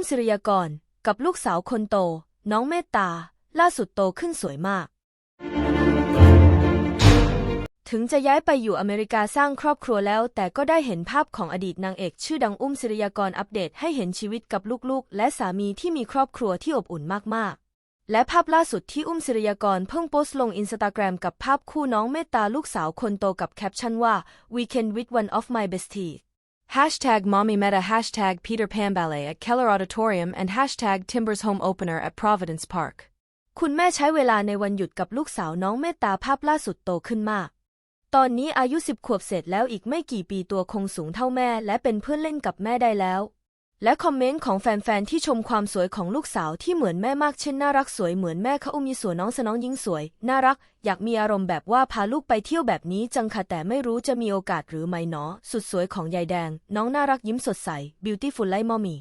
มศิริยากร กับลูกสาวคนโต น้องเมตตา ล่าสุดโตขึ้นสวยมาก ถึงจะย้ายไปอยู่อเมริกาสร้างครอบครัวแล้ว แต่ก็ได้เห็นภาพของอดีตนางเอก ชื่อดังอุ้มศิริยากรอัปเดตให้เห็นชีวิตกับลูกๆ และสามีที่มีครอบครัวที่อบอุ่นมากๆและภาพล่าสุดที่อุ้มศิริยากรเพิ่งโพสต์ลงอินสตาแกรมกับภาพคู่น้องเมตตาลูกสาวคนโตกับแคปชั่นว่า weekend with one of my besties Hashtag Mommy Meta Hashtag Peter Pan Ballet at Keller Auditorium and Hashtag Timbers Home Opener at Providence Park คุณแม่ใช้เวลาในวันหยุดกับลูกสาวน้องเมตตาภาพล่าสุดโตขึ้นมาก ตอนนี้อายุสิบขวบเสร็จแล้วอีกไม่กี่ปีตัวคงสูงเท่าแม่และเป็นเพื่อนเล่นกับแม่ได้แล้ว และคอมเมนต์ของแฟนๆ ที่ชมความสวยของลูกสาวที่เหมือนแม่มากเช่นน่ารักสวยเหมือนแม่เขาอุ้มยีสวยน้องสน้องยิ่งสวย น่ารัก อยากมีอารมณ์แบบว่าพาลูกไปเที่ยวแบบนี้จังค่ะแต่ไม่รู้จะมีโอกาสหรือไม่เนาะสุดสวยของยายแดง น้องน่ารักยิ้มสดใส beautiful like mommy